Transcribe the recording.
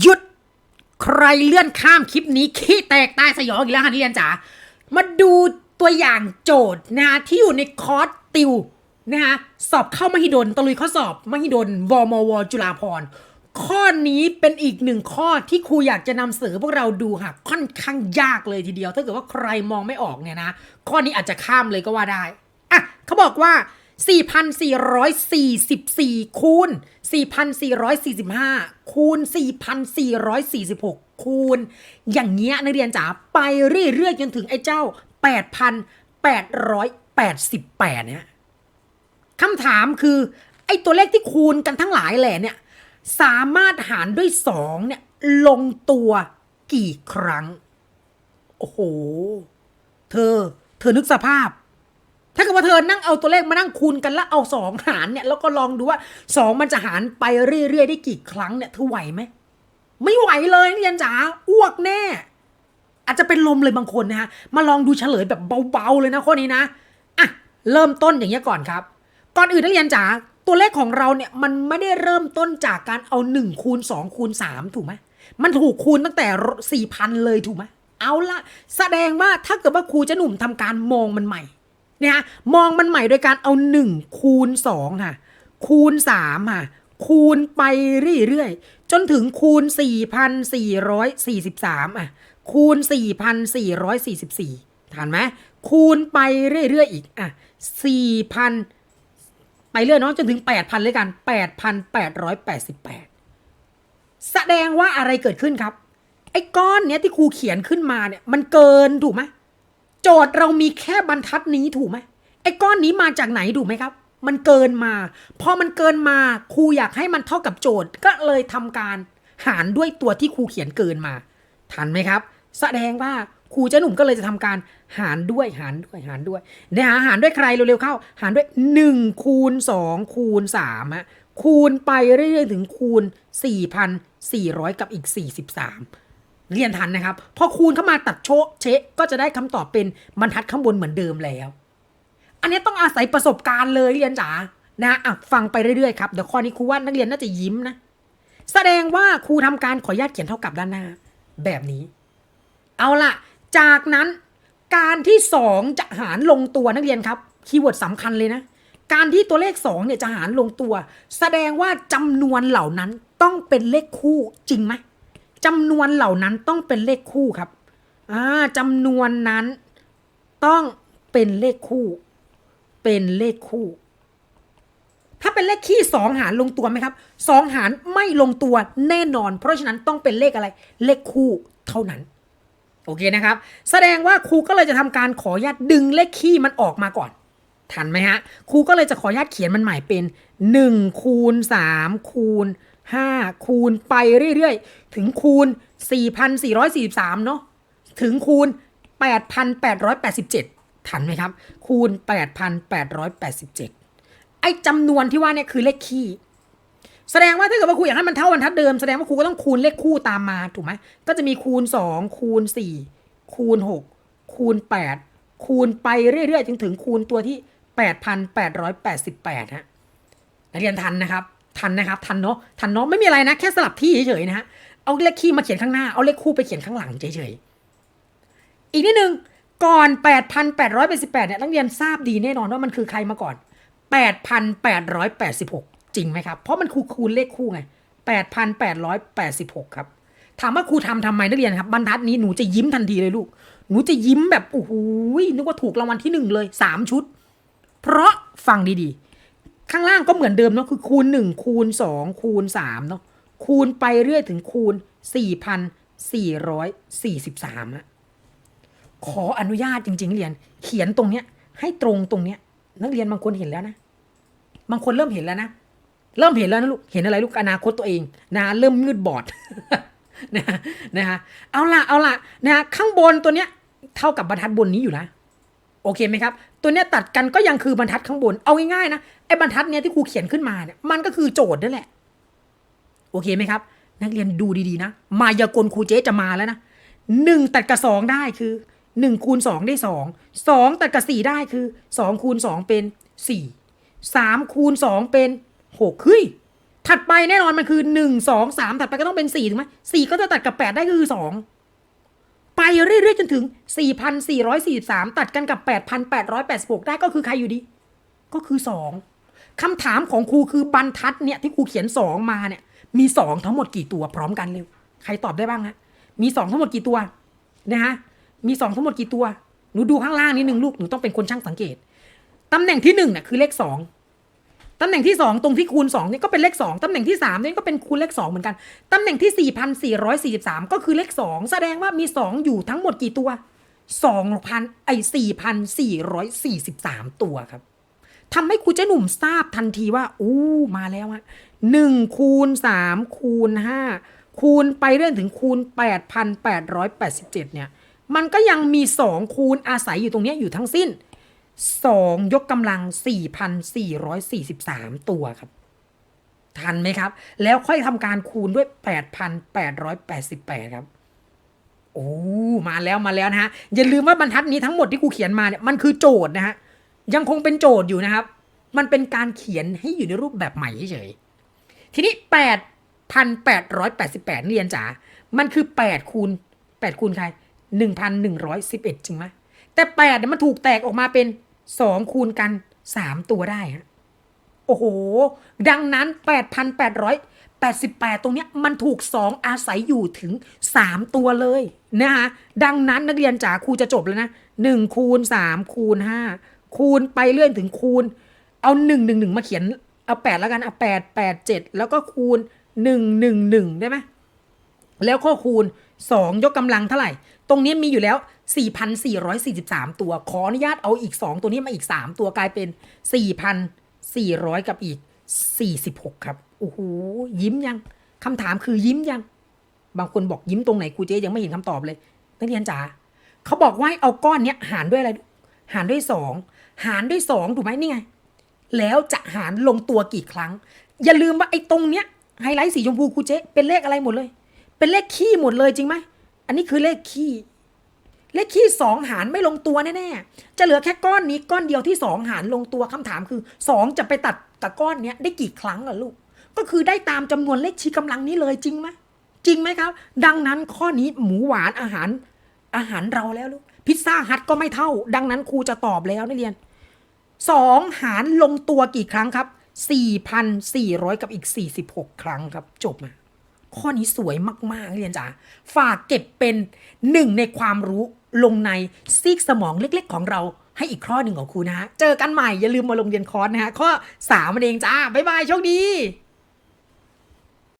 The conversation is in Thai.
หยุดใครเลื่อนข้ามคลิปนี้ขี้แตกตายสยองอีกแล้วค่ะนักเรียนจ๋ามาดูตัวอย่างโจทย์นะฮะที่อยู่ในคอร์สติวนะฮะสอบเข้ามหิดลตะลุยข้อสอบมหิดลวมว จุฬาภรข้อนี้เป็นอีกหนึ่งข้อที่ครูอยากจะนำเสนอพวกเราดูค่ะค่อนข้างยากเลยทีเดียว ถ้าเกิดว่าใครมองไม่ออกเนี่ยนะ ข้อนี้อาจจะข้ามเลยก็ว่าได้อะเขาบอกว่า 4,444 คูณ 4,445 คูณ 4,446 คูณ อย่างเงี้ยนักเรียนจ๋าไปเรื่อยๆจนถึงไอ้เจ้า 8,888 เนี่ยคำถามคือ ไอ้ตัวเลขที่คูณกันทั้งหลายแหล่เนี่ย สามารถหารด้วย 2 เนี่ย ลงตัวกี่ครั้ง โอ้โห เธอ เธอนึกสภาพ ถ้าเกิดว่าเธอนั่งเอาตัวเลขมานั่งคูณกันแล้วเอาสองหารเนี่ยแล้วก็ลองดูว่าสองมันจะหารไปเรื่อยๆได้กี่ครั้งเนี่ยเธอไหวไหมไม่ไหวเลยนักเรียนจ๋าอ้วกแน่ อาจจะเป็นลมเลยบางคนนะฮะมาลองดูเฉลยแบบเบาๆเลยนะข้อนี้นะอะเริ่มต้นอย่างเงี้ก่อนครับ ก่อนอื่นนักเรียนจ๋าตัวเลขของเราเนี่ยมันไม่ได้เริ่มต้นจากการเอา1คูณ2คูณ3ถูกไหมมันถูกคูณตั้งแต่4,000เลยถูกไหมเอาละแสดงว่าถ้าเกิดว่าครูจะหนุ่มทำการมองมันใหม่ นี่ยฮะมองมันใหม่โดยการเอา 1 คูณ 2 ค่ะ คูณ 3 ค่ะ คูณไปเรื่อยๆ จนถึงคูณ 4,443 อะ คูณ 4,444ทันไหมคูณไปเรื่อยๆ อีก อะ 4,000 ไปเรื่อยเนาะจนถึง 8,000เลยกัน 8,888 แสดงว่าอะไรเกิดขึ้นครับ ไอ้ก้อนเนี้ยที่ครูเขียนขึ้นมาเนี่ย มันเกินถูกไหม โจทย์เรามีแค่บรรทัดนี้ถูกไหมไอ้ก้อนนี้มาจากไหนถูกไหมครับ มันเกินมา พอมันเกินมาครูอยากให้มันเท่ากับโจทย์ก็เลยทำการหารด้วยตัวที่ครูเขียนเกินมา ทันไหมครับ แสดงว่าครูเจ้าหนุ่มก็เลยจะทำการหารด้วยหารด้วยหารด้วยเนี่ยหารด้วยใครเร็วๆเข้า หารด้วย1คูณ2คูณ3ฮะคูณไปเรื่อยๆถึงคูณ 4,400 กับอีก 43 เรียนทันนะครับ พอคูณเข้ามาตัดโชะเชะก็จะได้คำตอบเป็นบรรทัดข้างบนเหมือนเดิมแล้ว อันนี้ต้องอาศัยประสบการณ์เลยเรียนจ๋านะอะฟังไปเรื่อยๆครับเดี๋ยวข้อนี้ครูว่านักเรียนน่าจะยิ้มนะ แสดงว่าครูทำการขออนุญาตเขียนเท่ากับด้านหน้า แบบนี้ เอาล่ะ จากนั้นการที่ 2 จะหารลงตัวนักเรียนครับคีย์เวิร์ดสำคัญเลยนะ การที่ตัวเลข2เนี่ยจะหารลงตัว แสดงว่าจำนวนเหล่านั้นต้องเป็นเลขคู่จริงไหม จำนวนเหล่านั้นต้องเป็นเลขคู่ครับอ่าจำนวนนั้นต้องเป็นเลขคู่ เป็นเลขคู่ ถ้าเป็นเลขคี่สองหารลงตัวไหมครับสองหารไม่ลงตัวแน่นอน เพราะฉะนั้นต้องเป็นเลขอะไร เลขคู่เท่านั้น โอเคนะครับ แสดงว่าครูก็เลยจะทำการขออนุญาตดึงเลขคี่มันออกมาก่อน ทันไหมฮะ ครูก็เลยจะขออนุญาตเขียนมันใหม่เป็น1คูณ3คูณ 5 คูณไปเรื่อยๆ ถึงคูณ 4,443 เนาะถึงคูณ 8,887 ทันไหมครับ คูณ 8,887 ไอ้จำนวนที่ว่าเนี่ยคือเลขคี่แสดงว่าถ้าเกิดว่าครูอยากให้มันเท่าบรรทัดเดิมแสดงว่าครูก็ต้องคูณเลขคู่ตามมาถูกไหมก็จะมีคูณ 2 คูณ 4 คูณ 6 คูณ 8 คูณไปเรื่อยๆจนถึงคูณตัวที่ 8,888ฮะเรียนทันนะครับ ทันนะครับ ทันเนาะทันเนาะไม่มีอะไรนะแค่สลับที่เฉยๆนะฮะเอาเลขคี่มาเขียนข้างหน้าเอาเลขคู่ไปเขียนข้างหลังเฉยๆอีกนิดนึงก่อน 8,888เนี่ยนักเรียนทราบดีแน่นอนว่ามันคือใครมาก่อน 8,886 จริงไหมครับ เพราะมันคูคูณเลขคู่ไง 8,886 ครับ ถามว่าครูทำทำไมนักเรียนครับบรรทัดนี้หนูจะยิ้มทันทีเลยลูก หนูจะยิ้มแบบโอ้โหนึกว่าถูกรางวัลที่หนึ่งเลยสามชุด เพราะฟังดีๆ ข้างล่างก็เหมือนเดิมเนาะคือคูณ 1 คูณ 2 คูณ3เนาะคูณไปเรื่อยถึงคูณ 4,443อะขออนุญาตจริง ๆ เรียน เขียนตรงเนี้ย ให้ตรงตรงเนี้ย นักเรียนบางคนเห็นแล้วนะ บางคนเริ่มเห็นแล้วนะ เริ่มเห็นแล้วนะลูก เห็นอะไรลูกอนาคตตัวเองนะเริ่มมืดบอดนะนะฮะเอาละเอาละนะฮะข้างบนตัวเนี้ย เท่ากับบรรทัดบนนี้อยู่นะ โอเคไหมครับ ตัวเนี้ยตัดกันก็ยังคือบรรทัดข้างบน เอาง่ายๆนะ ไอ้บรรทัดเนี้ยที่ครูเขียนขึ้นมาเนี่ย มันก็คือโจทย์นั่นแหละ โอเคไหมครับ นักเรียนดูดีๆนะ มายากลครูเจ๊จะมาแล้วนะหนึ่งตัดกับสองได้คือหนึ่งคูณสองได้สอง สองตัดกับสี่ได้คือสองคูณสองเป็นสี่ สามคูณสองเป็นหกเฮ้ยถัดไปแน่นอนมันคือหนึ่งสองสามถัดไปก็ต้องเป็นสี่ถูกไหมสี่ก็จะตัดกับแปดได้คือสอง เรื่อยๆจนถึงสี่พันสี่ร้อยสี่สามตัดกันกับแปดพันแปดร้อยแปดสิบหกได้ก็คือใครอยู่ดี ก็คือสองคำถามของครูคือบรรทัดเนี่ยที่ครูเขียนสองมาเนี่ยมีสองทั้งหมดกี่ตัวพร้อมกันเร็ว ใครตอบได้บ้างฮะมีสองทั้งหมดกี่ตัวนะฮะมีสองทั้งหมดกี่ตัว หนูดูข้างล่างนิดนึงลูกหนูต้องเป็นคนช่างสังเกตตำแหน่งที่หนึ่งเนี่ยคือเลขสอง ตำแหน่งที่สองตรงที่คูณสองนี่ก็เป็นเลขสองตำแหน่งที่สามนี่ก็เป็นคูณเลขสองเหมือนกัน ตำแหน่งที่สี่พันสี่ร้อยสี่สิบสามก็คือเลขสองแสดงว่ามีสองอยู่ทั้งหมดกี่ตัวสองพันไอสี่พันสี่ร้อยสี่สิบสามตัวครับทำให้ครูเจ้าหนุ่มทราบทันทีว่าอู้มาแล้วฮะหนึ่งคูณสามคูณห้าคูณไปเรื่อยถึงคูณแปดพันแปดร้อยแปดสิบเจ็ดเนี่ย มันก็ยังมีสองคูณอาศัยอยู่ตรงนี้อยู่ทั้งสิ้น สองยกกำลังสี่พันสี่ร้อยสี่สิบสามตัวครับ ทันไหมครับ แล้วค่อยทำการคูณด้วยแปดพันแปดร้อยแปดสิบแปดครับ โอ้ มาแล้วมาแล้วนะฮะ อย่าลืมว่าบรรทัดนี้ทั้งหมดที่ครูเขียนมาเนี่ย มันคือโจทย์นะฮะ ยังคงเป็นโจทย์อยู่นะครับ มันเป็นการเขียนให้อยู่ในรูปแบบใหม่เฉยทีนี้ 8,888 เรียนจ๋า มันคือ 8 คูณ 8 คูณใคร 1,111 จริงไหมแต่8เนี่ยมันถูกแตกออกมาเป็น สองคูณกันสามตัวได้โอ้โห ดังนั้นแปดพันแปดร้อยแปดสิบแปดตรงเนี้ยมันถูกสองอาศัยอยู่ถึงสามตัวเลยนะคะดังนั้นนักเรียนจ๋าครูจะจบแล้วนะหนึ่งคูณสามคูณห้าคูณไปเรื่อยถึงคูณ เอาหนึ่งหนึ่งหนึ่งมาเขียนเอาแปดแล้วกันเอาแปดแปดเจ็ดแล้วก็คูณหนึ่งหนึ่งหนึ่งได้ไหม แล้วก็คูณ 2 ยกกำลังเท่าไหร่ ตรงนี้มีอยู่แล้ว 4,443 ตัว ขออนุญาตเอาอีก 2 ตัวนี้มาอีก 3 ตัวกลายเป็น 4,400 กับอีก 46 ครับ โอ้โห ยิ้มยังคำถามคือยิ้มยัง บางคนบอกยิ้มตรงไหนครูเจ๊ยังไม่เห็นคำตอบเลย นักเรียนจ๋าเขาบอกว่าเอาก้อนเนี้ยหารด้วยอะไร หารด้วย 2 หารด้วย 2 ถูกไหมนี่ไง แล้วจะหารลงตัวกี่ครั้ง อย่าลืมว่าไอ้ตรงเนี้ยไฮไลท์สีชมพูครูเจ๊เป็นเลขอะไรหมดเลย เป็นเลขขี้หมดเลยจริงไหม อันนี้คือเลขขี้ เลขขี้สองหารไม่ลงตัวแน่ๆ จะเหลือแค่ก้อนนี้ก้อนเดียวที่สองหารลงตัวคำถามคือสองจะไปตัดกับก้อนเนี้ยได้กี่ครั้งล่ะลูก ก็คือได้ตามจำนวนเลขชี้กำลังนี้เลยจริงไหมจริงไหมครับ ดังนั้นข้อนี้หมูหวานอาหารอาหารเราแล้วลูกพิซซ่าฮัทก็ไม่เท่า ดังนั้นครูจะตอบแล้วนักเรียนสองหารลงตัวกี่ครั้งครับ 4,400 กับอีก 46 ครั้งครับ จบมา ข้อนี้สวยมากๆเรียนจ๋าฝากเก็บเป็นหนึ่งในความรู้ลงในซีกสมองเล็กๆ ของเราให้อีกข้อหนึ่งของครูนะฮะ เจอกันใหม่อย่าลืมมาลงเรียนคอร์สนะฮะ ข้อ3มันเองจ้า บ๊ายบาย โชคดี